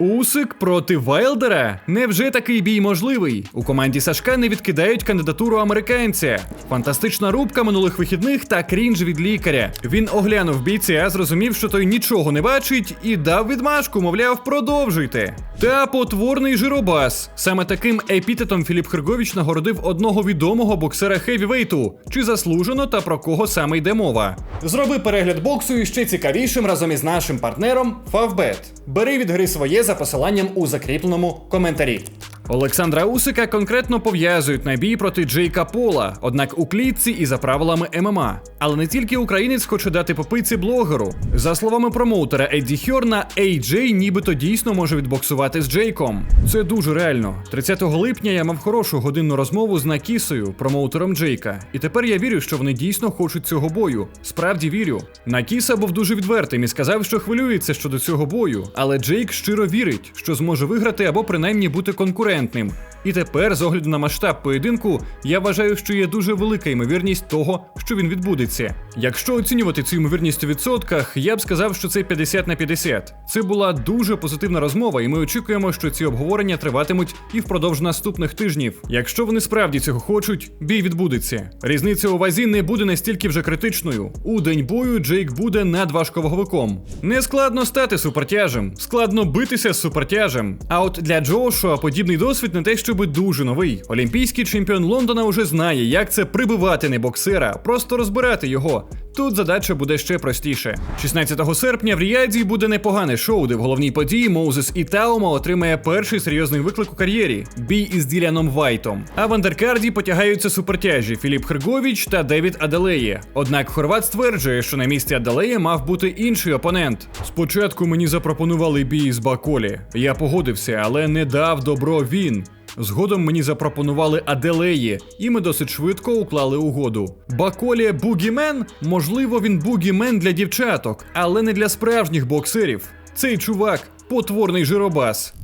Усик проти Вайлдера? Невже такий бій можливий? У команді Сашка не відкидають кандидатуру американця. Фантастична рубка минулих вихідних та крінж від лікаря. Він оглянув бійця, зрозумів, що той нічого не бачить, і дав відмашку, мовляв, продовжуйте. Та потворний жиробас. Саме таким епітетом Філіп Хергович нагородив одного відомого боксера хевівейту. Чи заслужено та про кого саме йде мова? Зроби перегляд боксу і ще цікавішим разом із нашим партнером Favbet. Бери від гри своє за посиланням у закріпленому коментарі. Олександра Усика конкретно пов'язують на бій проти Джейка Пола, однак у клітці і за правилами ММА. Але не тільки українець хоче дати попиці блогеру. За словами промоутера Едді Хьорна, AJ нібито дійсно може відбоксувати з Джейком. Це дуже реально. 30 липня я мав хорошу годинну розмову з Накісою, промоутером Джейка. І тепер я вірю, що вони дійсно хочуть цього бою. Справді вірю. Накіса був дуже відвертим і сказав, що хвилюється щодо цього бою, але Джейк щиро вірить, що зможе виграти або принаймні бути конкурентним. І тепер, з огляду на масштаб поєдинку, я вважаю, що є дуже велика ймовірність того, що він відбудеться. Якщо оцінювати цю ймовірність у відсотках, я б сказав, що це 50 на 50. Це була дуже позитивна розмова, і ми очікуємо, що ці обговорення триватимуть і впродовж наступних тижнів. Якщо вони справді цього хочуть, бій відбудеться. Різниця у вазі не буде настільки вже критичною. У день бою Джейк буде надважковаговиком. Не складно стати супертяжем, складно битися з супертяжем. А от для Джошуа подібний досвід не те, щоби дуже новий. Олімпійський чемпіон Лондона уже знає, як це прибивати не боксера, просто розбирати його. Тут задача буде ще простіше. 16 серпня в Ріаді буде непогане шоу, де в головній події Моузес і Таума отримає перший серйозний виклик у кар'єрі бій із Діляном Вайтом. А в андеркарді потягаються супертяжі Філіп Херговіч та Девід Аделеє. Однак Хорват стверджує, що на місці Аделеє мав бути інший опонент. Спочатку мені запропонували бій з Баколі. Я погодився, але не дав добро він. Згодом мені запропонували Аделеї, і ми досить швидко уклали угоду. Баколі Бугімен, можливо, він бугімен для дівчаток, але не для справжніх боксерів. Цей чувак потворний жиробас.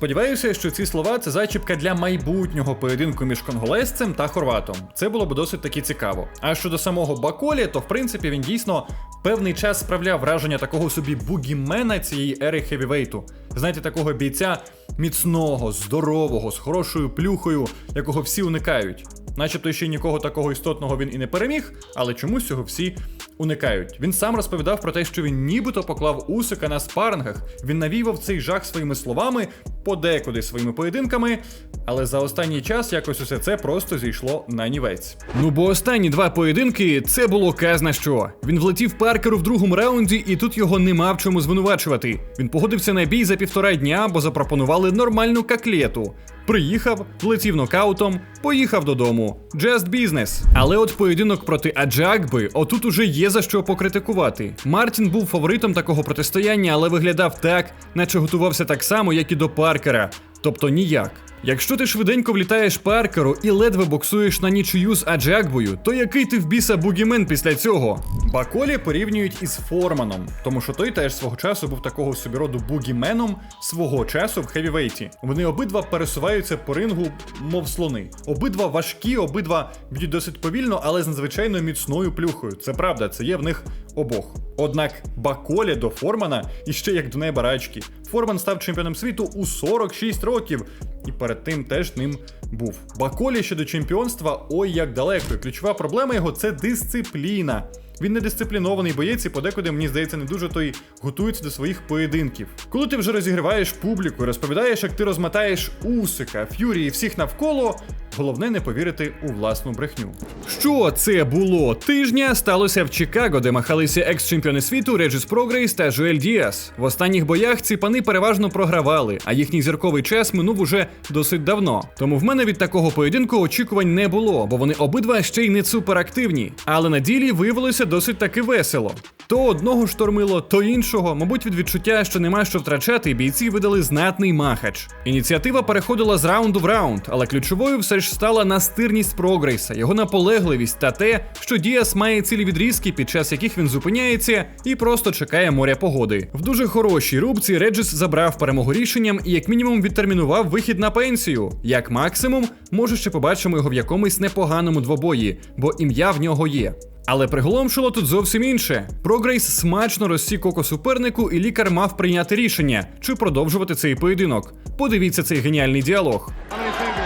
Сподіваюся, що ці слова це зачіпка для майбутнього поєдинку між конголезцем та хорватом. Це було б досить таки цікаво. А щодо самого Баколі, то в принципі він дійсно певний час справляв враження такого собі бугімена цієї ери хевівейту. Знаєте, такого бійця міцного, здорового, з хорошою плюхою, якого всі уникають. Начебто ще нікого такого істотного він і не переміг, але чомусь цього всі уникають. Він сам розповідав про те, що він нібито поклав усика на спарингах. Він навівав цей жах своїми словами, подекуди своїми поєдинками. Але за останній час якось усе це просто зійшло на нівець. Ну бо останні два поєдинки це було казна що. Він влетів паркеру в другому раунді, і тут його нема в чому звинувачувати. Він погодився на бій за півтора дня, бо запропонували нормальну каклету. Приїхав, влетів нокаутом, поїхав додому. Just business. Але от поєдинок проти Аджакби, отут уже є за що покритикувати. Мартін був фаворитом такого протистояння, але виглядав так, наче готувався так само, як і до Паркера. Тобто ніяк. Якщо ти швиденько влітаєш паркеру і ледве боксуєш на нічию з Аджакбою, то який ти в біса бугімен після цього? Баколі порівнюють із Форманом, тому що той теж свого часу був такого собі роду бугіменом свого часу в хевівейті. Вони обидва пересуваються по рингу, мов слони. Обидва важкі, обидва б'ють досить повільно, але з надзвичайно міцною плюхою. Це правда, це є в них обох. Однак Баколі до Формана іще як до неба рачки. Форман став чемпіоном світу у 46 років. І перед тим теж ним був. Баколі щодо чемпіонства, ой як далеко. Ключова проблема його це дисципліна. Він не дисциплінований боєць і подекуди, мені здається, не дуже той готується до своїх поєдинків. Коли ти вже розігріваєш публіку розповідаєш, як ти розмотаєш Усика, Ф'юрі і всіх навколо, головне не повірити у власну брехню. Що це було? Тижня сталося в Чикаго, де махалися екс-чемпіони світу Реджіс Прогрейс та Жуель Діас. В останніх боях ці пани переважно програвали, а їхній зірковий час минув уже досить давно. Тому в мене від такого поєдинку очікувань не було, бо вони обидва ще й не суперактивні. Але на ділі виявилося досить таки весело. То одного штормило, то іншого. Мабуть, від відчуття, що нема що втрачати, бійці видали знатний махач. Ініціатива переходила з раунду в раунд, але ключовою все ж стала настирність прогрейса, його наполегливість та те, що Діас має цілі відрізки, під час яких він зупиняється і просто чекає моря погоди. В дуже хорошій рубці Реджіс забрав перемогу рішенням і як мінімум відтермінував вихід на пенсію. Як максимум, може ще побачимо його в якомусь непоганому двобої, бо ім'я в нього є. Але приголомшило тут зовсім інше. Прогрейс смачно розсік око супернику, і лікар мав прийняти рішення, чи продовжувати цей поєдинок. Подивіться цей геніальний діалог.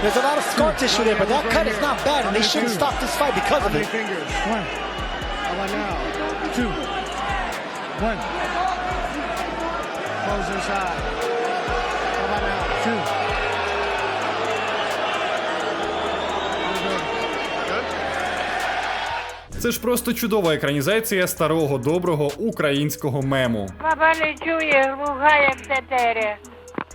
There's a lot of scar tissue there, but that cut is not bad, and they shouldn't stop this fight because of it. One. Two. Close inside. How about now? Two. Це ж просто чудова екранізація старого доброго українського мему. Баба не чує, глуха, як тетеря.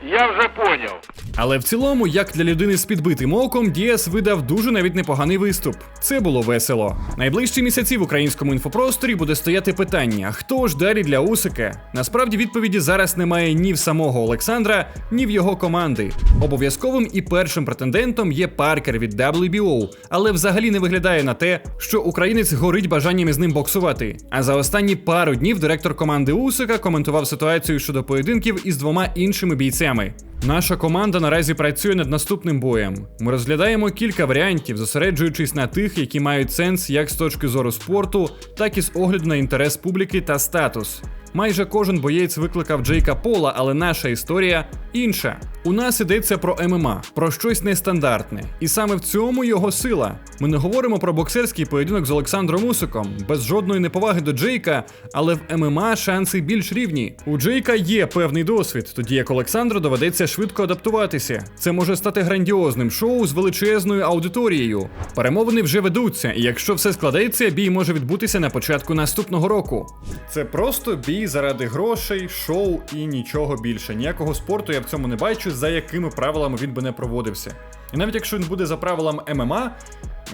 Я вже поняв. Але в цілому, як для людини з підбитим оком, Діас видав дуже навіть непоганий виступ. Це було весело. Найближчі місяці в українському інфопросторі буде стояти питання: хто ж далі для Усика? Насправді відповіді зараз немає ні в самого Олександра, ні в його команди. Обов'язковим і першим претендентом є Паркер від WBO, але взагалі не виглядає на те, що українець горить бажанням із ним боксувати. А за останні пару днів директор команди Усика коментував ситуацію щодо поєдинків із двома іншими бійцями. Наша команда наразі працює над наступним боєм. Ми розглядаємо кілька варіантів, зосереджуючись на тих, які мають сенс як з точки зору спорту, так і з огляду на інтерес публіки та статус. Майже кожен боєць викликав Джейка Пола, але наша історія інша. У нас йдеться про ММА, про щось нестандартне. І саме в цьому його сила. Ми не говоримо про боксерський поєдинок з Олександром Усиком, без жодної неповаги до Джейка, але в ММА шанси більш рівні. У Джейка є певний досвід, тоді як Олександру доведеться швидко адаптуватися. Це може стати грандіозним шоу з величезною аудиторією. Перемовини вже ведуться, і якщо все складеться, бій може відбутися на початку наступного року. Це просто бій заради грошей, шоу і нічого більше. Ніякого спорту я в цьому не бачу, за якими правилами він би не проводився. І навіть якщо він буде за правилам ММА,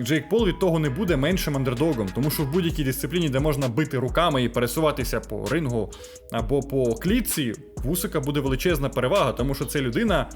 Джейк Пол від того не буде меншим андердогом, тому що в будь-якій дисципліні, де можна бити руками і пересуватися по рингу або по клітці, в Усика буде величезна перевага, тому що це людина,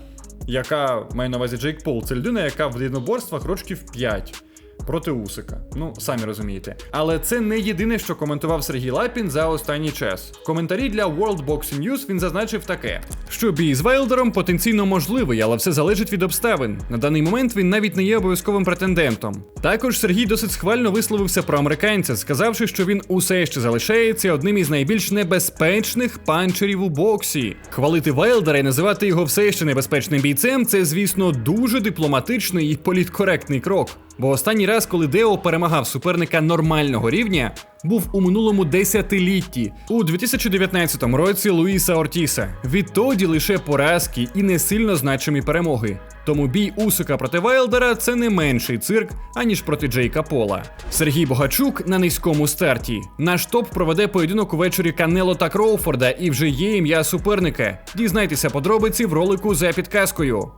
яка має на увазі Джейк Пол, це людина, яка в єдиноборствах рочків 5. Проти Усика. Ну, самі розумієте. Але це не єдине, що коментував Сергій Лапін за останній час. В коментарі для World Boxing News він зазначив таке: що бій з Вайлдером потенційно можливий, але все залежить від обставин. На даний момент він навіть не є обов'язковим претендентом. Також Сергій досить схвально висловився про американця, сказавши, що він усе ще залишається одним із найбільш небезпечних панчерів у боксі. Хвалити Вайлдера і називати його все ще небезпечним бійцем це, звісно, дуже дипломатичний і політкоректний крок. Бо останній раз, коли Део перемагав суперника нормального рівня, був у минулому десятилітті у 2019 році Луїса Ортіса. Відтоді лише поразки і не сильно значимі перемоги. Тому бій Усика проти Вайлдера це не менший цирк, аніж проти Джейка Пола. Сергій Богачук на низькому старті. Наш топ проведе поєдинок увечері Канело та Кроуфорда і вже є ім'я суперника. Дізнайтеся подробиці в ролику за підказкою.